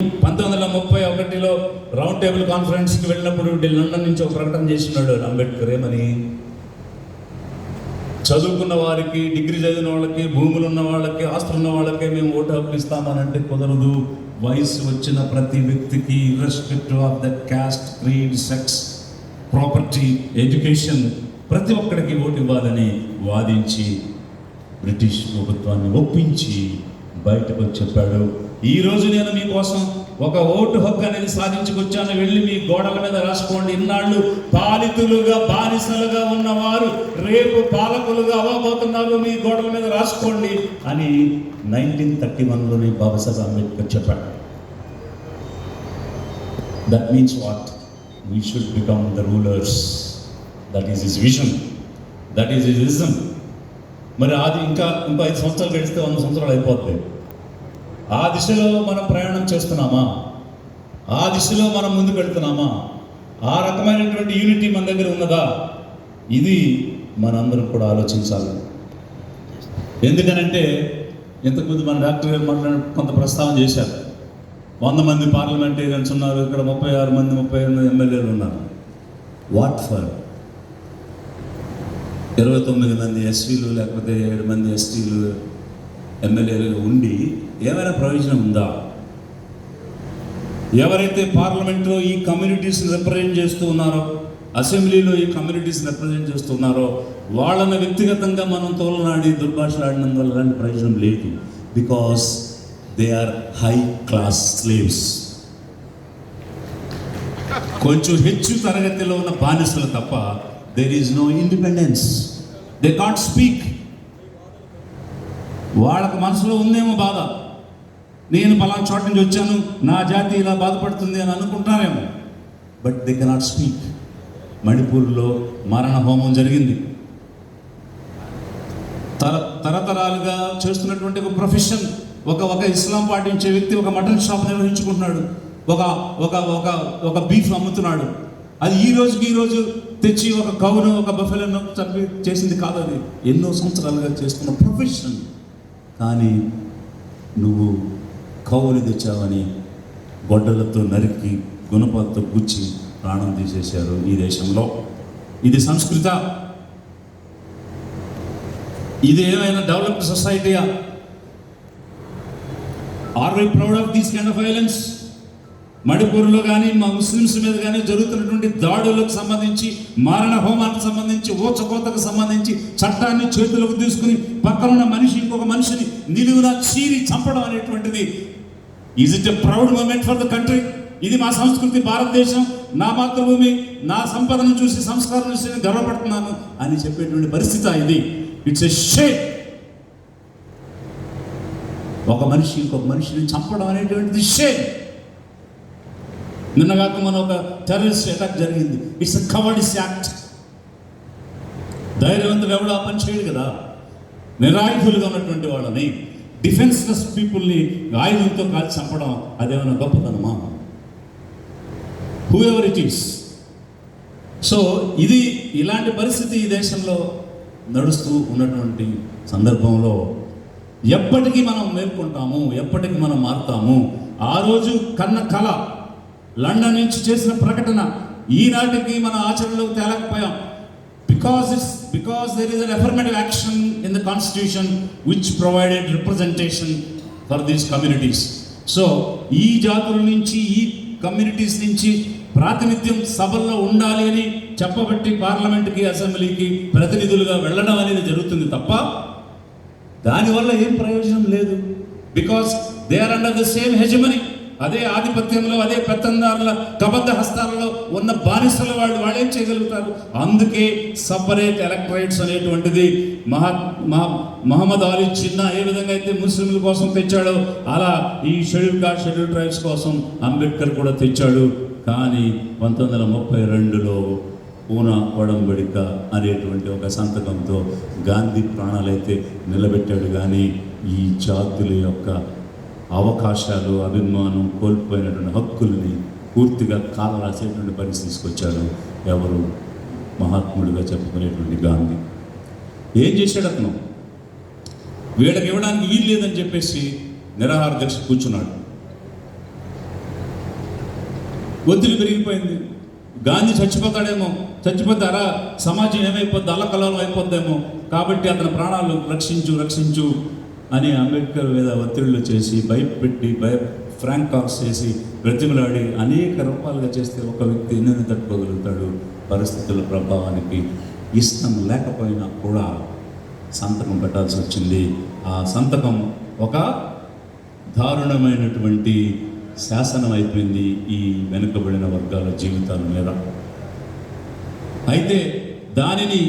పంతొమ్మిది వందల ముప్పై ఒకటిలో రౌండ్ టేబుల్ కాన్ఫరెన్స్కి వెళ్ళినప్పుడు ఢిల్లీ లండన్ నుంచి ఒక ప్రకటన చేసినాడు అంబేద్కర్ ఏమని? చదువుకున్న వారికి డిగ్రీ చదివిన వాళ్ళకి భూములు ఉన్న వాళ్ళకి ఆస్తులు ఉన్న వాళ్ళకి మేము ఓటు హక్కు ఇస్తామనంటే కుదరదు. వయసు వచ్చిన ప్రతి వ్యక్తికి irrespective of the caste creed sex property education ప్రతి ఒక్కడికి ఓటు ఇవ్వాలని వాదించి బ్రిటిష్ ప్రభుత్వాన్ని ఒప్పించి బయటకు చెప్పాడు ఈ రోజు నేను మీకోసం ఒక ఓటు హక్కు అనేది సాధించుకొచ్చాను. వెళ్ళి మీ గోడల మీద రాసుకోండి. ఇన్నాళ్ళు పాలితులుగా బానిసలుగా ఉన్నవారు రేపు పాలకులుగా అవ్వబోతున్నారు. మీ గోడల మీద రాసుకోండి అని నైన్టీన్ థర్టీ వన్లోనే బాబాసాహెబ్ అంబేద్కర్ చెప్పాడు. That means what we should become the rulers that is his vision that is his vision మరి అది ఇంకా ఇంకో ఐదు సంవత్సరాలు గడిస్తే వంద సంవత్సరాలు అయిపోతాయి ఆ దిశలో మనం ప్రయాణం చేస్తున్నామా? ఆ దిశలో మనం ముందుకు వెళ్తున్నామా ఆ రకమైనటువంటి యూనిటీ మన దగ్గర ఉన్నదా? ఇది మనందరం కూడా ఆలోచించాలి. ఎందుకనంటే ఇంతకుముందు మన డాక్టర్ గారు మాట్లాడిన కొంత ప్రస్తావన చేశారు. వంద మంది పార్లమెంటేరియన్స్ ఉన్నారు ఇక్కడ ముప్పై ఆరు మంది ముప్పై ఎనిమిది ఎమ్మెల్యేలు ఉన్నారు. వాట్ ఫర్ ఇరవై తొమ్మిది మంది ఎస్సీలు లేకపోతే ఏడు మంది ఎస్టీలు ఎమ్మెల్యేలు ఉండి ఏమైనా ప్రయోజనం ఉందా? ఎవరైతే పార్లమెంట్లో ఈ కమ్యూనిటీస్ని రిప్రజెంట్ చేస్తూ ఉన్నారో అసెంబ్లీలో ఈ కమ్యూనిటీస్ని రిప్రజెంట్ చేస్తున్నారో వాళ్ళని వ్యక్తిగతంగా మనం తోలనాడి దుర్భాషలాడినందువల్ల ఎలాంటి ప్రయోజనం లేదు. Because they are high class slaves కొంచెం హెచ్చు తరగతిలో ఉన్న బానిసలు తప్ప there is no independence they can't speak వాళ్ళకి మనసులో ఉందేమో బాధ. నేను పలానా చోట నుంచి వచ్చాను నా జాతి ఇలా బాధపడుతుంది అని అనుకుంటారేమో. బట్ దే కెనాట్ స్పీక్ మణిపూర్లో మరణ హోమం జరిగింది. తర తరతరాలుగా చేస్తున్నటువంటి ఒక ప్రొఫెషన్ ఒక ఒక ఇస్లాం పాటించే వ్యక్తి ఒక మటన్ షాప్ నిర్వహించుకుంటున్నాడు. ఒక ఒక ఒక ఒక బీఫ్ అమ్ముతున్నాడు. అది ఈ రోజుకి ఈ రోజు తెచ్చి ఒక కవును ఒక బఫెలను చంపి చేసింది కాదు అది. ఎన్నో సంవత్సరాలుగా చేస్తున్న ప్రొఫెషన్. కానీ నువ్వు కౌలు తెచ్చావని గొడ్డలతో నరికి గుణపాలతో గుచ్చి ప్రాణం తీసేశారు ఈ దేశంలో. ఇది సంస్కృత. ఇది ఏమైనా developed సొసైటీయా? Are why proud of these kind of violence? మణిపూర్లో కానీ మా ముస్లిమ్స్ మీద కానీ జరుగుతున్నటువంటి దాడులకు సంబంధించి మారణ హోమానికి సంబంధించి ఊచకోతకు సంబంధించి చట్టాన్ని చేతులకు తీసుకుని పక్కన ఉన్న మనిషి ఇంకొక మనిషిని నిలువున చీరి చంపడం అనేటువంటిది is it a proud moment for the country ఇది మా సంస్కృతి భారతదేశం. నా మాతృభూమి నా సంపదను చూసి సంస్కారం చూసి నేను గర్వపడుతున్నాను అని చెప్పేటువంటి పరిస్థితి ఇది. ఇట్స్ ఎ షే ఒక మనిషి ఇంకొక మనిషిని చంపడం అనేటువంటిది షే నిన్నగాక మన ఒక టెర్రరిస్ట్ అటాక్ జరిగింది. ఇట్స్ అ కవర్డిస్ యాక్ట్ ధైర్యవంతులు ఎవడో ఆ పని చేయడు కదా. నిరాయుధులుగా ఉన్నటువంటి వాళ్ళని డిఫెన్స్లెస్ పీపుల్ని ఆయుధంతో కాల్చి చంపడం అదేమైనా గొప్పదనమా whoever it is so ఇది ఇలాంటి పరిస్థితి ఈ దేశంలో నడుస్తూ ఉన్నటువంటి సందర్భంలో ఎప్పటికీ మనం మేల్కొంటాము ఎప్పటికీ మనం మారుతాము. ఆ రోజు కన్న కళ లండన్ నుంచి చేసిన ప్రకటన ఈనాటికి మన ఆచరణలో తేలకపోయాం. Because it's because there is an affirmative action in the constitution which provided representation for these communities so ఈ జాతుల నుంచి ఈ కమ్యూనిటీస్ నుంచి ప్రాతినిధ్యం సభల్లో ఉండాలి అని చెప్పబట్టి పార్లమెంట్కి అసెంబ్లీకి ప్రతినిధులుగా వెళ్ళడం అనేది జరుగుతుంది తప్ప దానివల్ల ఏం ప్రయోజనం లేదు. Because they are under the same hegemony అదే ఆధిపత్యంలో అదే పెత్తందారుల కబద్ధ హస్తాలలో ఉన్న బానిసల వాళ్ళు వాళ్ళేం చేయగలుగుతారు? అందుకే సపరేట్ ఎలక్టరేట్స్ అనేటువంటిది మహా మహా మహమ్మద్ అలీ చిన్న ఏ విధంగా అయితే ముస్లింల కోసం తెచ్చాడో అలా ఈ షెడ్యూల్ కాస్ట్ షెడ్యూల్ ట్రైబ్స్ కోసం అంబేద్కర్ కూడా తెచ్చాడు. కానీ పంతొమ్మిది వందల ముప్పై రెండులో పూనా ఒడంబడిక అనేటువంటి ఒక సంతకంతో గాంధీ ప్రాణాలైతే నిలబెట్టాడు. కానీ ఈ జాతుల యొక్క అవకాశాలు అభిమానం కోల్పోయినటువంటి హక్కుల్ని పూర్తిగా కాల రాసేటువంటి పరిస్థితి తీసుకొచ్చాడు ఎవరు మహాత్ముడిగా చెప్పుకునేటువంటి గాంధీ. ఏం చేశాడు అతను? వీళ్ళకి ఇవ్వడానికి వీలు లేదని చెప్పేసి నిరాహార దీక్ష కూర్చున్నాడు. ఒత్తిడి పెరిగిపోయింది. గాంధీ చచ్చిపోతాడేమో చచ్చిపోతారా? సమాజం ఏమైపోద్ది? అల్లకల్లోలం అయిపోద్దేమో? కాబట్టి అతని ప్రాణాలు రక్షించు రక్షించు అని అంబేద్కర్ మీద ఒత్తిళ్ళు చేసి భయపెట్టి భయ ఫ్రాంక్ కాక్స్ చేసి బ్రతిమలాడి అనేక రూపాలుగా చేస్తే ఒక వ్యక్తి ఎన్నెన్ని తట్టుకోగలుగుతాడు? పరిస్థితుల ప్రభావానికి ఇష్టం లేకపోయినా కూడా సంతకం పెట్టాల్సి వచ్చింది ఆ సంతకం ఒక దారుణమైనటువంటి శాసనం అయిపోయింది ఈ వెనుకబడిన వర్గాల జీవితాల మీద. అయితే దానిని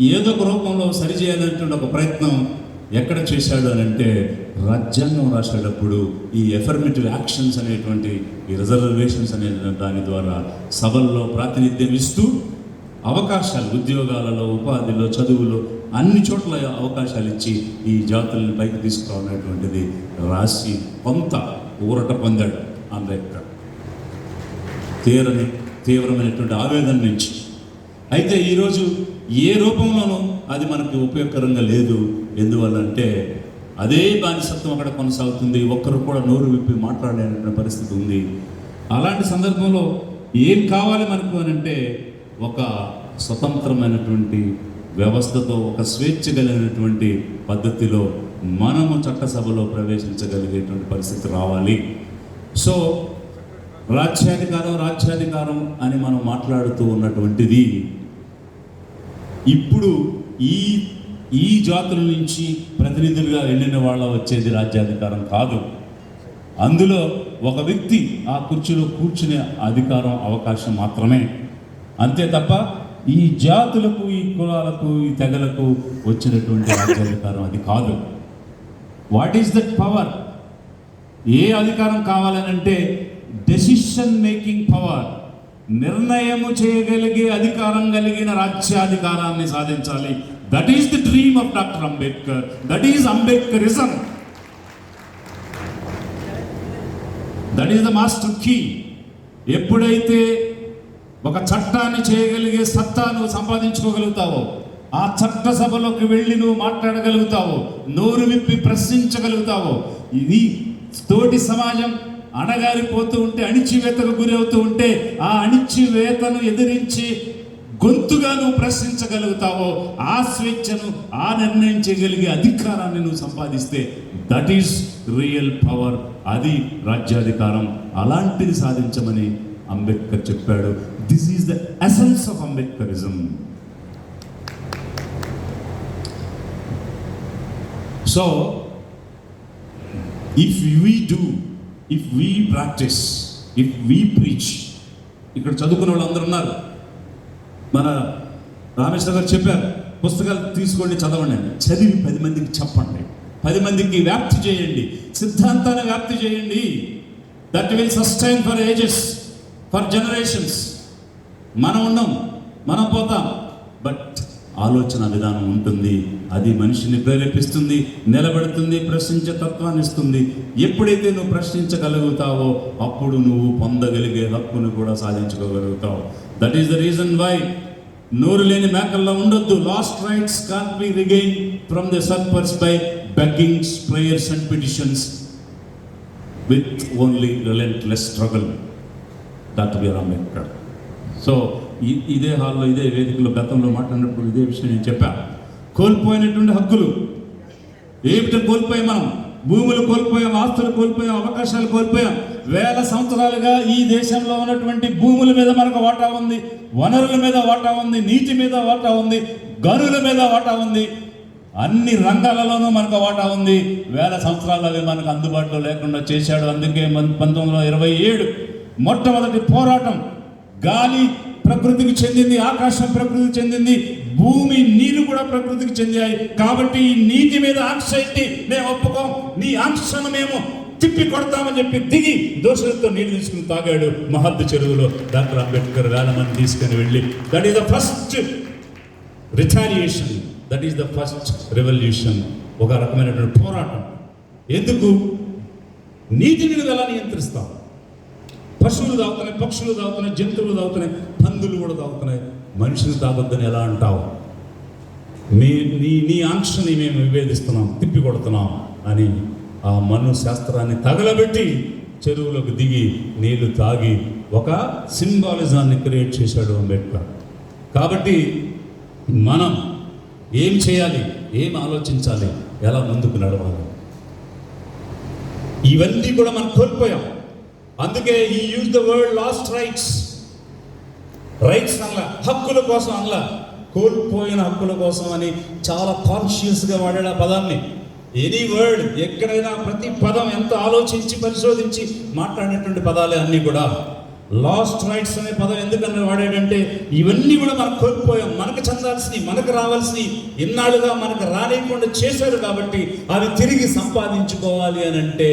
ఏదో ఒక రూపంలో సరిచేయాలనేటువంటి ఒక ప్రయత్నం ఎక్కడ చేశాడు అని అంటే రాజ్యాంగం రాసేటప్పుడు ఈ ఎఫర్మేటివ్ యాక్షన్స్ అనేటువంటి ఈ రిజర్వేషన్స్ అనే దాని ద్వారా సభల్లో ప్రాతినిధ్యం ఇస్తూ అవకాశాలు ఉద్యోగాలలో ఉపాధిలో చదువులో అన్ని చోట్ల అవకాశాలు ఇచ్చి ఈ జాతులను పైకి తీసుకురావాలనేటువంటిది రాసి కొంత ఊరట పొందాడు అంబేద్కర్. తీరని తీవ్రమైనటువంటి ఆవేదన నుంచి. అయితే ఈరోజు ఏ రూపంలోనూ అది మనకు ఉపయోగకరంగా లేదు. ఎందువల్లంటే అదే బానిసత్వం అక్కడ కొనసాగుతుంది ఒక్కరు కూడా నోరు విప్పి మాట్లాడలేనటువంటి పరిస్థితి ఉంది. అలాంటి సందర్భంలో ఏం కావాలి మనకు అని అంటే ఒక స్వతంత్రమైనటువంటి వ్యవస్థతో ఒక స్వేచ్ఛ కలిగినటువంటి పద్ధతిలో మనము చట్టసభలో ప్రవేశించగలిగేటువంటి పరిస్థితి రావాలి. సో రాజ్యాధికారం రాజ్యాధికారం అని మనం మాట్లాడుతూ ఉన్నటువంటిది ఇప్పుడు ఈ ఈ జాతుల నుంచి ప్రతినిధులుగా వెళ్ళిన వాళ్ళ వచ్చేది రాజ్యాధికారం కాదు. అందులో ఒక వ్యక్తి ఆ కుర్చీలో కూర్చునే అధికారం అవకాశం మాత్రమే. అంతే తప్ప ఈ జాతులకు ఈ కులాలకు ఈ తెగలకు వచ్చినటువంటి రాజ్యాధికారం అది కాదు. వాట్ ఈస్ దట్ పవర్ ఏ అధికారం కావాలనంటే డెసిషన్ మేకింగ్ పవర్ నిర్ణయము చేయగలిగే అధికారం కలిగిన రాజ్యాధికారాన్ని సాధించాలి. That is the dream of doctor Ambedkar that is Ambedkarism that is the master key ఎప్పుడైతే ఒక చట్టాన్ని చేయగలిగే సత్తా నువ్వు సంపాదించుకోగలుగుతావో ఆ చట్ట సభలోకి వెళ్ళి నువ్వు మాట్లాడగలుగుతావో నోరు విప్పి ప్రశ్నించగలుగుతావో ఇది తోటి సమాజం అణగారిపోతూ ఉంటే అణిచివేతకు గురి అవుతూ ఉంటే ఆ అణిచివేతను ఎదిరించి గొంతుగా నువ్వు ప్రశ్నించగలుగుతావో ఆ స్వేచ్ఛను ఆ నిర్ణయం చేయగలిగే అధికారాన్ని నువ్వు సంపాదిస్తే దట్ ఈస్ రియల్ పవర్ అది రాజ్యాధికారం. అలాంటిది సాధించమని అంబేద్కర్ చెప్పాడు. This is the essence of Ambedkarism. So if we do if we practice if we preach ఇక్కడ చదువుకున్న వాళ్ళు అందరు ఉన్నారు. మన రామేశ్వర గారు చెప్పారు పుస్తకాలు తీసుకోండి చదవండి చదివి పది మందికి చెప్పండి. పది మందికి వ్యాప్తి చేయండి. సిద్ధాంతాన్ని వ్యాప్తి చేయండి. That will sustain for ages for generations మనం ఉన్నాం మనం పోతాం. బట్ ఆలోచన విధానం ఉంటుంది. అది మనిషిని ప్రేరేపిస్తుంది నిలబెడుతుంది ప్రశ్నించే తత్వాన్ని ఇస్తుంది. ఎప్పుడైతే నువ్వు ప్రశ్నించగలుగుతావో అప్పుడు నువ్వు పొందగలిగే హక్కును కూడా సాధించుకోగలుగుతావు. That is the reason why నోరు లేని మేకల్లో ఉండొద్దు. Lost rights can be regain from the usurpers by beggings prayers and petitions with only relentless struggle doctor B R Ambedkar so ఇదే హాల్లో ఇదే వేదికలో గతంలో మాట్లాడినప్పుడు ఇదే విషయం నేను చెప్పాను కోల్పోయినటువంటి హక్కులు ఏమిటో కోల్పోయాం మనం? భూములు కోల్పోయాం ఆస్తులు కోల్పోయాం అవకాశాలు కోల్పోయాం. వేల సంవత్సరాలుగా ఈ దేశంలో ఉన్నటువంటి భూముల మీద మనకు వాటా ఉంది వనరుల మీద వాటా ఉంది నీటి మీద వాటా ఉంది గనుల మీద వాటా ఉంది. అన్ని రంగాలలోనూ మనకు వాటా ఉంది. వేల సంవత్సరాలు అవి మనకు అందుబాటులో లేకుండా చేశాడు. అందుకే పంతొమ్మిది వందల ఇరవై ఏడు మొట్టమొదటి పోరాటం గాలి ప్రకృతికి చెందింది ఆకాశం ప్రకృతికి చెందింది భూమి నీరు కూడా ప్రకృతికి చెందాయి. కాబట్టి ఈ నీటి మీద ఆంక్ష ఎట్టి మేము ఒప్పుకోం. నీ ఆంక్షను మేము తిప్పి కొడతామని చెప్పి దిగి దోషులతో నీళ్ళు తీసుకుని తాగాడు మహద్దు చెరువులో డాక్టర్ అంబేద్కర్ వేల మంది తీసుకుని వెళ్ళి. That is the first retaliation that is the first revolution ఒక రకమైనటువంటి పోరాటం. ఎందుకు? నీటిని నువ్వు ఎలా నియంత్రిస్తావు పశువులు తాగుతున్నాయి పక్షులు తాగుతున్నాయి జంతువులు తాగుతున్నాయి పందులు కూడా తాగుతున్నాయి మనుషులు తాగొద్దని ఎలా అంటావు? నీ నీ నీ ఆంక్షని మేము విభేదిస్తున్నాం తిప్పి కొడుతున్నాం అని ఆ మను శాస్త్రాన్ని తగలబెట్టి చెరువులోకి దిగి నీళ్ళు తాగి ఒక సింబాలిజాన్ని క్రియేట్ చేశాడు అంబేద్కర్. కాబట్టి మనం ఏం చేయాలి? ఏం ఆలోచించాలి? ఎలా ముందుకు నడవాలి? ఇవన్నీ కూడా మనం కోల్పోయాం. అందుకే ఈ use the world lost rights. Rights అనలా హక్కుల కోసం అనలా. కోల్పోయిన హక్కుల కోసం అని చాలా కాన్షియస్గా వాడాడు ఆ పదాన్ని. ఎనీ వర్డ్ ఎక్కడైనా ప్రతి పదం ఎంత ఆలోచించి పరిశోధించి మాట్లాడినటువంటి పదాలే అన్నీ కూడా. లాస్ట్ రైట్స్ అనే పదం ఎందుకన్నా వాడాడంటే ఇవన్నీ కూడా మనం కోల్పోయాం. మనకు చెందాల్సినవి మనకు రావాల్సినవి ఇన్నాళ్ళుగా మనకు రానియకుండా చేశారు కాబట్టి అవి తిరిగి సంపాదించుకోవాలి అని అంటే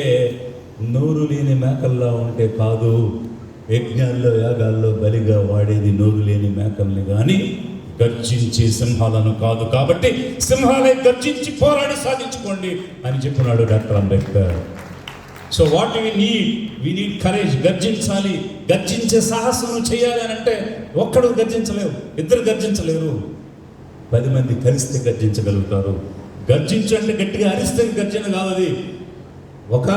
నోరు లేని మేకల్లో ఉంటే కాదు యజ్ఞాల్లో యాగాల్లో బలిగా వాడేది నోరు లేని మేకల్ని కానీ గర్జించే సింహాలను కాదు కాబట్టి సింహాలే గర్జించి పోరాడి సాధించుకోండి అని చెప్పినాడు doctor Ambedkar. So what we need we need courage గర్జించాలి. గర్జించే సాహసం చేయాలి అని అంటే ఒక్కడు గర్జించలేవు ఇద్దరు గర్జించలేరు. పది మంది కలిస్తే గర్జించగలుగుతారు. గర్జించు గట్టిగా అరిస్తే గర్జన కాదు అది. ఒక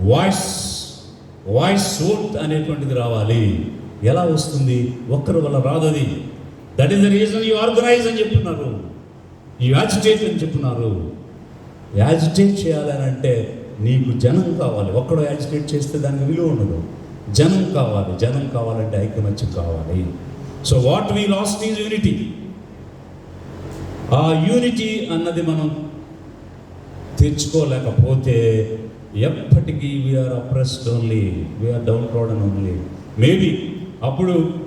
వాయిస్ వాయిస్ సోట్ అనేటువంటిది రావాలి. ఎలా వస్తుంది? ఒక్కరి వల్ల రాదు అది. That is the reason you organize అని చెప్తున్నారు. యూ యాజిటేట్ అని చెప్తున్నారు. యాజిటేట్ చేయాలని అంటే నీకు జనం కావాలి. ఒక్కడో యాజిటేట్ చేస్తే దానికి విలువ ఉండదు. జనం కావాలి. జనం కావాలంటే ఐక్యమత్యం కావాలి. So what we lost is unity ఆ యూనిటీ అన్నది మనం తెచ్చుకోలేకపోతే ఎప్పటికీ we are oppressed only we are downtrodden only maybe అప్పుడు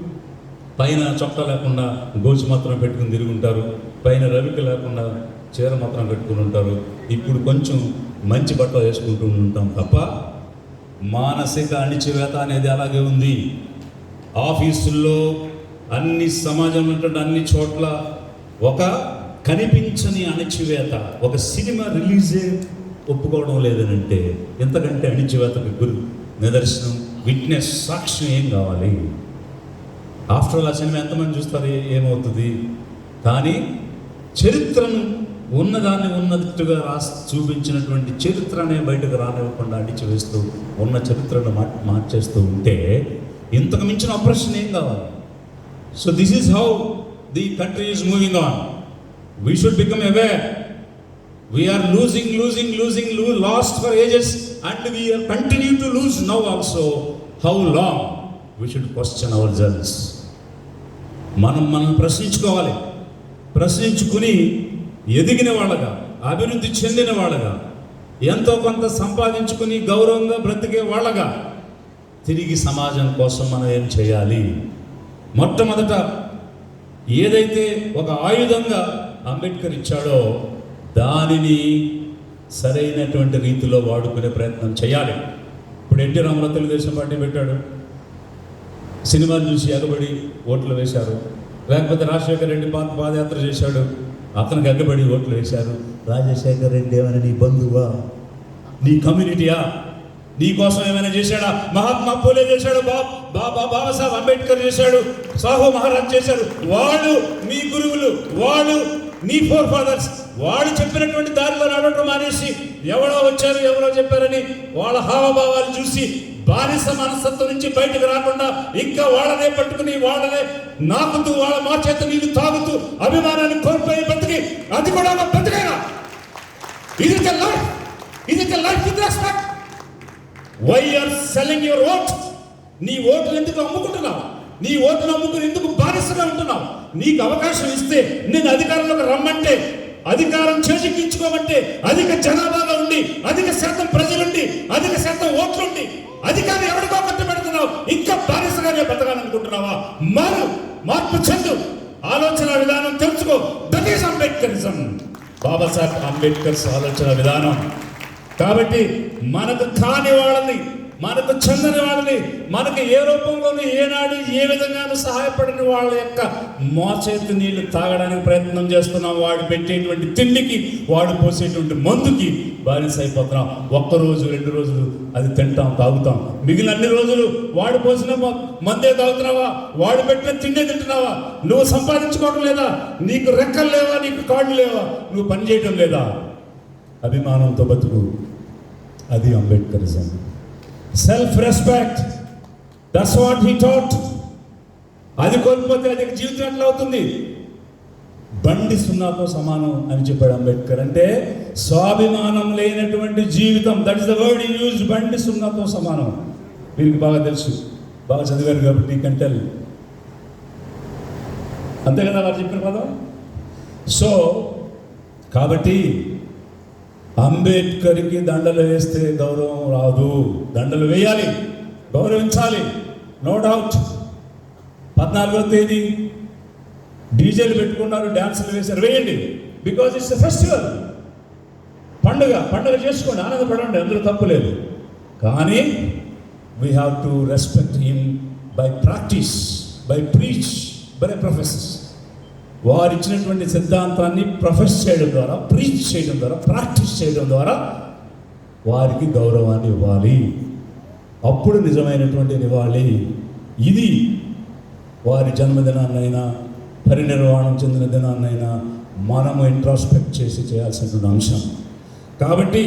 పైన చొక్కా లేకుండా గోచి మాత్రం పెట్టుకుని తిరిగి ఉంటారు. పైన రవిక లేకుండా చీర మాత్రం పెట్టుకుని ఉంటారు. ఇప్పుడు కొంచెం మంచి బట్టలు వేసుకుంటూ ఉంటాం తప్ప మానసిక అణిచివేత అనేది అలాగే ఉంది. ఆఫీసుల్లో అన్ని సమాజంలో అన్ని చోట్ల ఒక కనిపించని అణిచివేత ఒక సినిమా రిలీజే ఒప్పుకోవడం లేదనంటే ఎంతకంటే అణిచివేతకు గురు. నిదర్శనం విట్నెస్ సాక్ష్యం ఏం కావాలి? ఆఫ్టర్ ఆల్ ఆ సినిమా ఎంతమంది చూస్తారు? ఏమవుతుంది? కానీ చరిత్రను ఉన్నదాన్ని ఉన్నట్టుగా రాసి చూపించినటువంటి చరిత్రనే బయటకు రానివ్వకుండా అడిచివేస్తూ ఉన్న చరిత్రను మా మార్చేస్తూ ఉంటే ఇంతకు మించిన ఆపరేషన్ ఏం కావాలి? So this is how the country is moving on we should become aware we are losing losing losing లూ lost for ages and we are continue to lose now also how long we should question ourselves మనం మనం ప్రశ్నించుకోవాలి. ప్రశ్నించుకుని ఎదిగిన వాళ్ళగా అభివృద్ధి చెందిన వాళ్ళగా ఎంతో కొంత సంపాదించుకుని గౌరవంగా బ్రతికే వాళ్ళగా తిరిగి సమాజం కోసం మనం ఏం చేయాలి? మొట్టమొదట ఏదైతే ఒక ఆయుధంగా అంబేద్కర్ ఇచ్చాడో దానిని సరైనటువంటి రీతిలో వాడుకునే ప్రయత్నం చేయాలి. ఇప్పుడు ఎన్టీ రామారావు తెలుగుదేశం పార్టీ పెట్టాడు. సినిమాలు చూసి ఎగబడి ఓట్లు వేశారు. లేకపోతే రాజశేఖర రెడ్డి పాత పాదయాత్ర చేశాడు. అతనికి ఎగబడి ఓట్లు వేశారు. రాజశేఖర రెడ్డి ఏమైనా నీ బంధువా? నీ కమ్యూనిటీయా? నీ కోసం ఏమైనా చేశాడా? మహాత్మా పూలే చేశాడు బా బాబా బాబాసాహెబ్ అంబేద్కర్ చేశాడు సాహో మహారాజ్ చేశాడు వాళ్ళు మీ గురువులు వాళ్ళు నీ ఫోర్ ఫాదర్స్ వాళ్ళు చెప్పినటువంటి దారిలో నడవడం మానేసి ఎవరో వచ్చారు ఎవరో చెప్పారని వాళ్ళ హావభావాలు చూసి బానిస మనస్తత్వం నుంచి బయటకు రాకుండా ఇంకా వాళ్ళనే పట్టుకుని వాళ్ళనే నాకుతూ వాళ్ళ మా చేత నీళ్ళు తాగుతూ అభిమానాన్ని కోల్పోయి బతికి అది కూడా ఒక బతికైనా. ఇది లైఫ్ ఇది life with respect why are selling your vote నీ ఓటును ఎందుకు అమ్ముకుంటున్నావు? నీ ఓటును అమ్ముకుని ఎందుకు బానిసగా ఉంటున్నావు? నీకు అవకాశం ఇస్తే నేను అధికారంలోకి రమ్మంటే అధికారం చేజిక్కించుకోమంటే అధిక జనాభాగా ఉండి అధిక శాతం ప్రజలుండి అధిక శాతం ఓట్లుండి అధికారం ఎవరికో కట్టబెడుతున్నావు ఇంకా బానిసగానే బతకాలనుకుంటున్నావా? మారు మార్పు చెందు. ఆలోచన విధానం తెలుసుకో. That is Ambedkarism. Babasaheb Ambedkar ఆలోచన విధానం. కాబట్టి మనకు కాని వాళ్ళని మనకు చెందని వాళ్ళని మనకు ఏ రూపంలోనూ ఏనాడు ఏ విధంగానూ సహాయపడిన వాళ్ళ యొక్క మోచేతి నీళ్ళు తాగడానికి ప్రయత్నం చేస్తున్నాం. వాడు పెట్టేటువంటి తిండికి వాడు పోసేటువంటి మందుకి బానిస అయిపోతున్నాం. ఒక్క రోజు రెండు రోజులు అది తింటాం తాగుతాం. మిగిలిన అన్ని రోజులు వాడు పోసిన మందే తాగుతున్నావా? వాడు పెట్టిన తిండే తింటున్నావా? నువ్వు సంపాదించుకోవడం లేదా? నీకు రెక్కలు లేవా? నీకు కాళ్ళు లేవా? నువ్వు పని చేయడం లేదా? అభిమానంతో బతుకు. అది Ambedkarism self respect that's what he taught అది కోల్పోతే అది జీవితం ఎట్లా అవుతుంది. బండి సున్నాతో సమానం అని చెప్పాడు అంబేద్కర్. అంటే స్వాభిమానం లేనటువంటి జీవితం that is the word use బండి సున్నాతో సమానం. వీరికి బాగా తెలుసు. బాగా చదివారు కాబట్టి కంటెల్ అంతే కదా వారు చెప్పిన పదం? సో కాబట్టి అంబేద్కర్కి దండలు వేస్తే గౌరవం రాదు. దండలు వేయాలి గౌరవించాలి నో డౌట్ పద్నాలుగో తేదీ డీజేలు పెట్టుకున్నారు డ్యాన్సులు వేశారు. వేయండి బికాజ్ ఇట్స్ ఎ ఫెస్టివల్ పండుగ పండుగ చేసుకోండి ఆనందపడండి అందులో తప్పు లేదు. కానీ we have to respect him by practice by preach by professors వారు ఇచ్చినటువంటి సిద్ధాంతాన్ని ప్రొఫెస్ చేయడం ద్వారా ప్రీచ్ చేయడం ద్వారా ప్రాక్టీస్ చేయడం ద్వారా వారికి గౌరవాన్ని ఇవ్వాలి. అప్పుడు నిజమైనటువంటి నివాళి ఇది. వారి జన్మదినాన్నైనా పరినిర్వాణం చెందిన దినాన్నైనా మనము ఇంట్రాస్పెక్ట్ చేసి చేయాల్సినటువంటి అంశం. కాబట్టి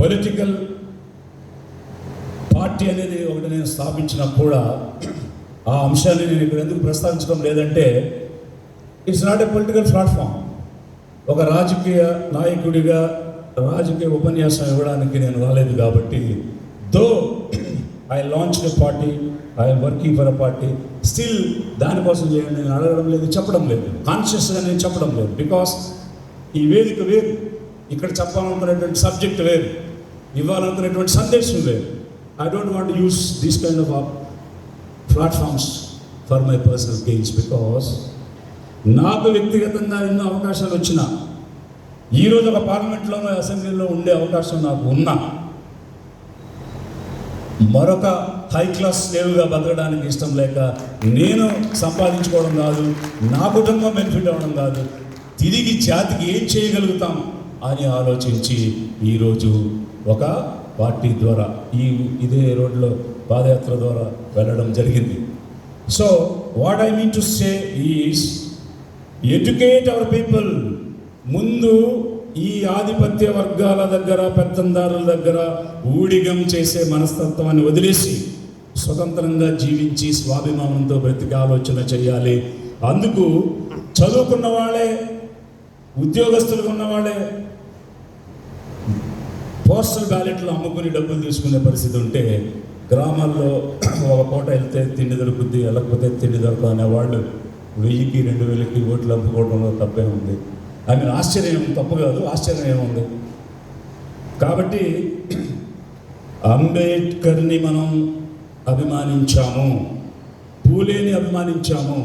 పొలిటికల్ పార్టీ అనేది ఒకటి నేను స్థాపించినా కూడా ఆ అంశాన్ని నేను ఇక్కడ ఎందుకు ప్రస్తావించడం లేదంటే it's not a political platform ఒక రాజకీయ నాయకుడిగా రాజకీయ ఉపన్యాసం ఇవ్వడానికి నేను రాలేదు కాబట్టి though I launch a party I working for a party still దానికోసం చేయండి నేను అడగడం లేదు చెప్పడం లేదు. కాన్షియస్గా నేను చెప్పడం లేదు. బికాస్ ఈ వేదిక వేరు. ఇక్కడ చెప్పాలనుకునేటువంటి సబ్జెక్ట్ వేరు. ఇవ్వాలనుకునేటువంటి సందేశం వేరు. I don't want use this kind of platforms for my personal gains because నాకు వ్యక్తిగతంగా ఎన్నో అవకాశాలు వచ్చినా ఈరోజు ఒక పార్లమెంట్లో అసెంబ్లీలో ఉండే అవకాశం నాకు ఉన్నా మరొక హై క్లాస్ స్లేవ్గా బతకడానికి ఇష్టం లేక నేను సంపాదించుకోవడం కాదు నా కుటుంబం బెనిఫిట్ అవ్వడం కాదు తిరిగి జాతికి ఏం చేయగలుగుతాం అని ఆలోచించి ఈరోజు ఒక పార్టీ ద్వారా ఈ ఇదే రోడ్లో పాదయాత్ర ద్వారా వెళ్ళడం జరిగింది. So what I mean to say is educate our people ముందు ఈ ఆధిపత్య వర్గాల దగ్గర పెత్తందారుల దగ్గర ఊడిగం చేసే మనస్తత్వాన్ని వదిలేసి స్వతంత్రంగా జీవించి స్వాభిమానంతో బ్రతికి ఆలోచన చేయాలి. అందుకు చదువుకున్న వాళ్ళే ఉద్యోగస్తులుగా ఉన్న వాళ్ళే పోస్టల్ బ్యాలెట్లు అమ్ముకుని డబ్బులు తీసుకునే పరిస్థితి ఉంటే గ్రామాల్లో ఒక పూట వెళ్తే తిండి దొరుకుద్ది వెళ్ళకపోతే తిండి దొరకదు అనేవాళ్ళు వెయ్యికి రెండు వేలకి ఓట్లు అమ్ముకోవడంలో తప్పే ఉంది. ఐ మీన్ ఆశ్చర్యం తప్పు కాదు ఆశ్చర్యం ఏముంది? కాబట్టి అంబేద్కర్ని మనం అభిమానించాము పూలేని అభిమానించాము.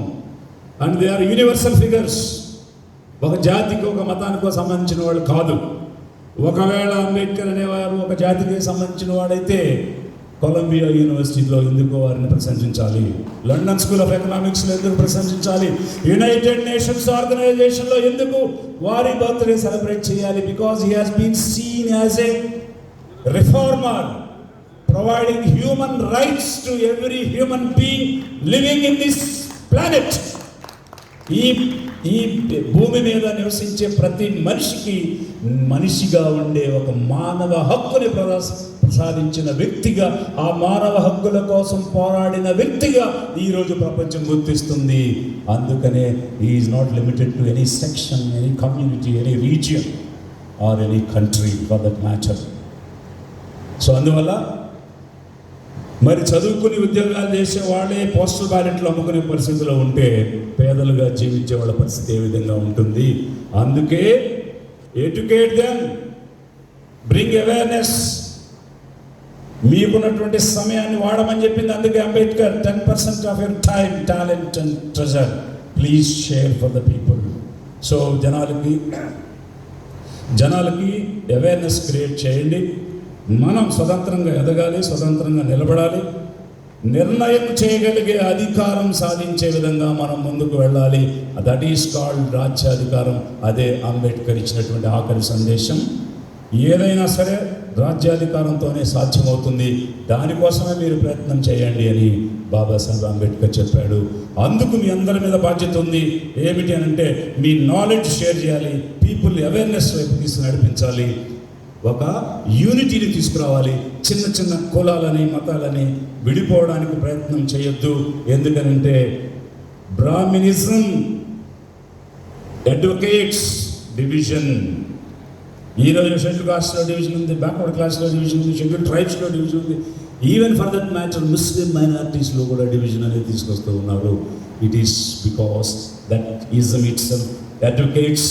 And they are universal figures ఒక జాతికి ఒక మతానికో సంబంధించిన వాళ్ళు కాదు. ఒకవేళ అంబేద్కర్ అనేవారు ఒక జాతికి సంబంధించిన వాడైతే కొలంబియా యూనివర్సిటీలో ఎందుకు వారిని ప్రశంసించాలి? లండన్ స్కూల్ ఆఫ్ ఎకనామిక్స్లో ఎందుకు ప్రశంసించాలి? యునైటెడ్ నేషన్స్ ఆర్గనైజేషన్లో ఎందుకు వారి బర్త్డే సెలబ్రేట్ చేయాలి? Because he has been seen as a reformer providing human rights to every human being living in this planet. ఈ ఈ భూమి మీద నివసించే ప్రతి మనిషికి మనిషిగా ఉండే ఒక మానవ హక్కుని ప్రదర్శ ప్రసాదించిన వ్యక్తిగా ఆ మానవ హక్కుల కోసం పోరాడిన వ్యక్తిగా ఈరోజు ప్రపంచం గుర్తిస్తుంది. అందుకనే is not limited to any section any community any region or any country for that matter so అందువల్ల మరి చదువుకుని ఉద్యోగాలు చేసే వాళ్ళే పోస్టల్ బ్యాలెట్లు అమ్ముకునే పరిస్థితిలో ఉంటే పేదలుగా జీవించే వాళ్ళ పరిస్థితి ఏ విధంగా ఉంటుంది? అందుకే ఎడ్యుకేట్ దెన్ బ్రింగ్ అవేర్నెస్ మీకున్నటువంటి సమయాన్ని వాడమని చెప్పింది అందుకే Ambedkar ten percent of your time talent and treasure please share for the people so జనాలకి జనాలకి అవేర్నెస్ క్రియేట్ చేయండి. మనం స్వతంత్రంగా ఎదగాలి స్వతంత్రంగా నిలబడాలి. నిర్ణయం చేయగలిగే అధికారం సాధించే విధంగా మనం ముందుకు వెళ్ళాలి. దట్ ఈస్ కాల్డ్ రాజ్యాధికారం. అదే అంబేద్కర్ ఇచ్చినటువంటి ఆఖరి సందేశం. ఏదైనా సరే రాజ్యాధికారంతోనే సాధ్యమవుతుంది. దానికోసమే మీరు ప్రయత్నం చేయండి అని బాబాసాహెబ్ అంబేద్కర్ చెప్పాడు. అందుకు మీ అందరి మీద బాధ్యత ఉంది. ఏమిటి అని అంటే మీ నాలెడ్జ్ షేర్ చేయాలి. పీపుల్ అవేర్నెస్ వైపు తీసి నడిపించాలి. ఒక యూనిటీని తీసుకురావాలి. చిన్న చిన్న కులాలని మతాలని విడిపోవడానికి ప్రయత్నం చేయొద్దు. ఎందుకనంటే బ్రాహ్మినిజం అడ్వకేట్స్ డివిజన్ ఈరోజు షెడ్యూల్ కాస్ట్లో డివిజన్ ఉంది బ్యాక్వర్డ్ క్లాస్లో డివిజన్ ఉంది షెడ్యూల్ ట్రైబ్స్లో డివిజన్ ఉంది. Even for that matter Muslim మైనారిటీస్లో కూడా డివిజన్ అనేది తీసుకొస్తూ ఉన్నారు it is because that ism it's advocates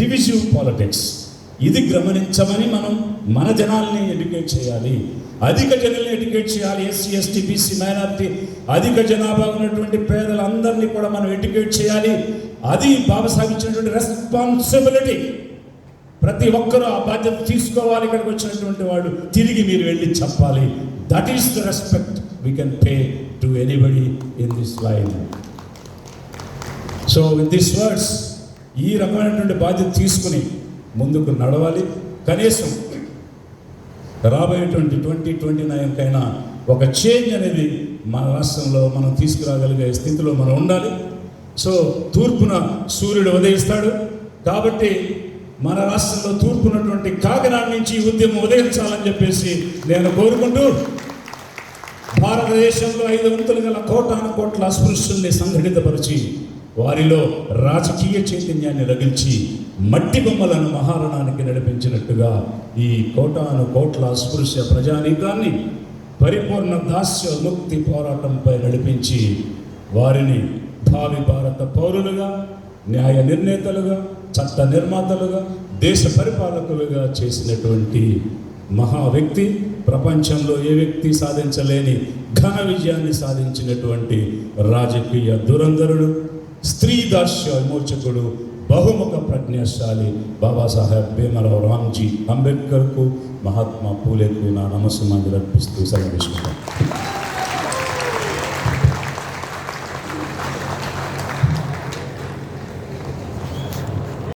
divisive politics ఇది గమనించమని మనం మన జనాల్ని ఎడ్యుకేట్ చేయాలి. అధిక జనాల్ని ఎడ్యుకేట్ చేయాలి. ఎస్సీ ఎస్టీ బీసీ మైనారిటీ అధిక జనాభా ఉన్నటువంటి పేదలందరినీ కూడా మనం ఎడ్యుకేట్ చేయాలి. అది బాబాసాహెబ్ ఇచ్చినటువంటి రెస్పాన్సిబిలిటీ ప్రతి ఒక్కరూ ఆ బాధ్యత తీసుకోవాలి ఇక్కడికి వచ్చినటువంటి వాడు తిరిగి మీరు వెళ్ళి చెప్పాలి. That is the respect we can pay to anybody in this line so with this words ఈ రకమైనటువంటి బాధ్యత తీసుకుని ముందుకు నడవాలి. కనీసం రాబోయేటువంటి ట్వంటీ ట్వంటీ నైన్కైనా ఒక చేంజ్ అనేది మన రాష్ట్రంలో మనం తీసుకురాగలిగే స్థితిలో మనం ఉండాలి. సో తూర్పున సూర్యుడు ఉదయిస్తాడు. కాబట్టి మన రాష్ట్రంలో తూర్పునటువంటి కాకినాడ నుంచి ఉద్యమం ఉదయించాలని చెప్పేసి నేను కోరుకుంటూ భారతదేశంలో ఐదు వంతులు గల కోటాను కోట్ల అస్పృశ్యుల్ని సంఘటితపరిచి వారిలో రాజకీయ చైతన్యాన్ని రగిల్చి మట్టి బొమ్మలను మహారణానికి నడిపించినట్టుగా ఈ కోటాను కోట్ల అస్పృశ్య ప్రజానీకాన్ని పరిపూర్ణ దాస్య ముక్తి పోరాటంపై నడిపించి వారిని భావి భారత పౌరులుగా న్యాయ నిర్ణేతలుగా చట్ట నిర్మాతలుగా దేశ పరిపాలకులుగా చేసినటువంటి మహా వ్యక్తి ప్రపంచంలో ఏ వ్యక్తి సాధించలేని ఘన విజయాన్ని సాధించినటువంటి రాజకీయ దురంధరుడు స్త్రీ దాస్య విమోచకుడు బహుముఖ ప్రజ్ఞాశాలి బాబాసాహెబ్ భీమరావు రామ్జీ అంబేద్కర్కు మహాత్మా పూలేకు నా నమస్సుమాన్ని అర్పిస్తూ సెలవు